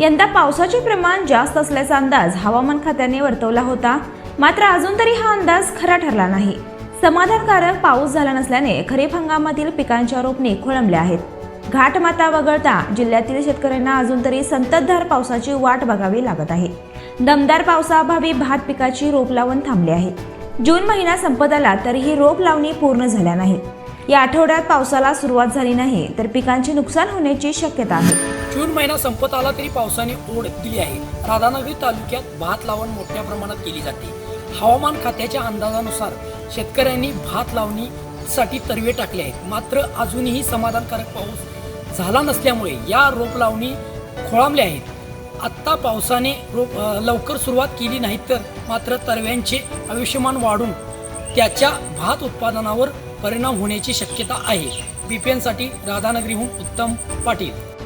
यंदा पावसाचे प्रमाण जास्त असल्याचा अंदाज हवामान खात्याने वर्तवला होता. मात्र अजून तरी हा अंदाज खरा ठरला नाही. समाधानकारक पाऊस झाला नसल्याने खरीप हंगामातील पिकांच्या रोपणी खोळंबले आहेत. घाटमाता वगळता जिल्ह्यातील शेतकऱ्यांना अजून तरी संततधार पावसाची वाट बघावी लागत आहे. दमदार पावसाअभावी भात पिकाची रोप लावून थांबली आहे. जून महिना संपत आला तरीही रोप लावणी पूर्ण झाल्या नाही या आठवड्यात पावसाला सुरुवात झाली नाही तर पिकांचे नुकसान होण्याची शक्यता आहे. जून महिना संपत आला तरी पावसाने ओढ दिली आहे. राधानगरी तालुक्यात भात लावण मोठ्या प्रमाणात केली जाते. हवामान खात्याच्या अंदाजानुसार शेतकऱ्यांनी भात लावणीसाठी तरवे टाकले आहेत. मात्र अजूनही समाधानकारक पाऊस झाला नसल्यामुळे या रोप लावणी खोळांबल्या आहेत. आत्ता पावसाने रोप लवकर सुरुवात केली नाही तर मात्र तरव्यांचे आयुष्यमान वाढून त्याच्या भात उत्पादनावर परिणाम होण्याची शक्यता आहे. बीपीएनसाठी राधानगरीहून उत्तम पाटील